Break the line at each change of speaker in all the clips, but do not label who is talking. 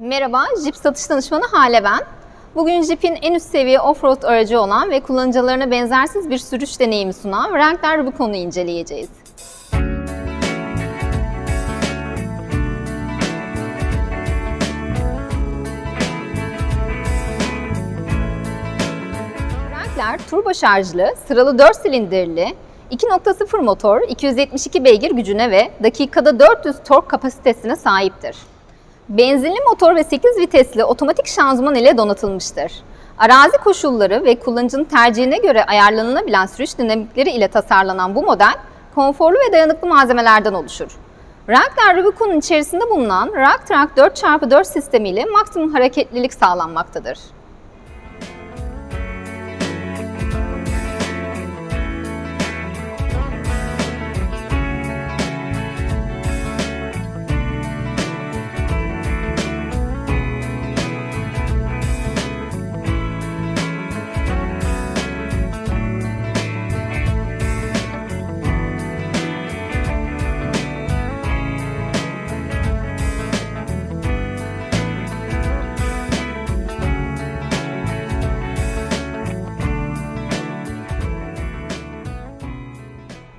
Merhaba, Jeep satış danışmanı Hale ben. Bugün Jeep'in en üst seviye offroad aracı olan ve kullanıcılarına benzersiz bir sürüş deneyimi sunan Wrangler Rubicon'u inceleyeceğiz. Wrangler turbo şarjlı, sıralı 4 silindirli, 2.0 motor, 272 beygir gücüne ve dakikada 400 tork kapasitesine sahiptir. Benzinli motor ve 8 vitesli otomatik şanzıman ile donatılmıştır. Arazi koşulları ve kullanıcının tercihine göre ayarlanılabilen sürüş dinamikleri ile tasarlanan bu model, konforlu ve dayanıklı malzemelerden oluşur. Wrangler Rubicon'un içerisinde bulunan Rocktrack 4x4 sistemiyle maksimum hareketlilik sağlanmaktadır.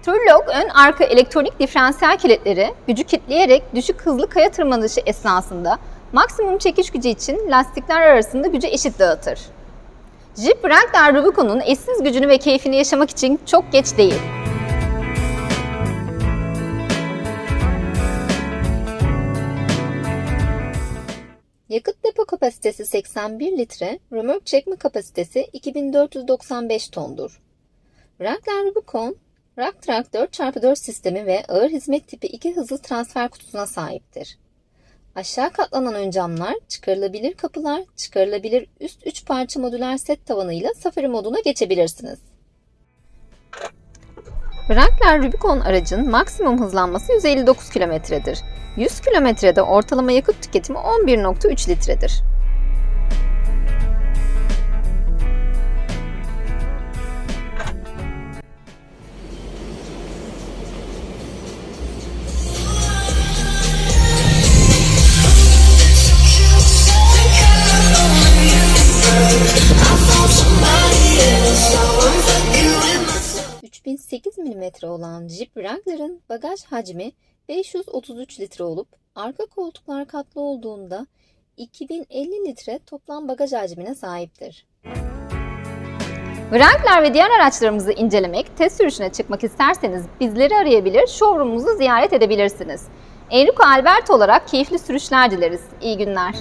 Turlock ön arka elektronik diferansiyel kilitleri gücü kitleyerek düşük hızlı kaya tırmanışı esnasında maksimum çekiş gücü için lastikler arasında gücü eşit dağıtır. Jeep Wrangler Rubicon'un eşsiz gücünü ve keyfini yaşamak için çok geç değil. Yakıt depo kapasitesi 81 litre, römork çekme kapasitesi 2495 tondur. Wrangler Rubicon, Rocktrack 4x4 sistemi ve ağır hizmet tipi 2 hızlı transfer kutusuna sahiptir. Aşağı katlanan ön camlar, çıkarılabilir kapılar, çıkarılabilir üst 3 parça modüler set tavanıyla safari moduna geçebilirsiniz. Wrangler Rubicon aracın maksimum hızlanması 159 kilometredir. 100 kilometrede ortalama yakıt tüketimi 11.3 litredir. 1008 mm olan Jeep Wrangler'ın bagaj hacmi 533 litre olup arka koltuklar katlı olduğunda 2050 litre toplam bagaj hacmine sahiptir. Wrangler ve diğer araçlarımızı incelemek, test sürüşüne çıkmak isterseniz bizleri arayabilir, showroomumuzu ziyaret edebilirsiniz. Enrico Albert olarak keyifli sürüşler dileriz. İyi günler.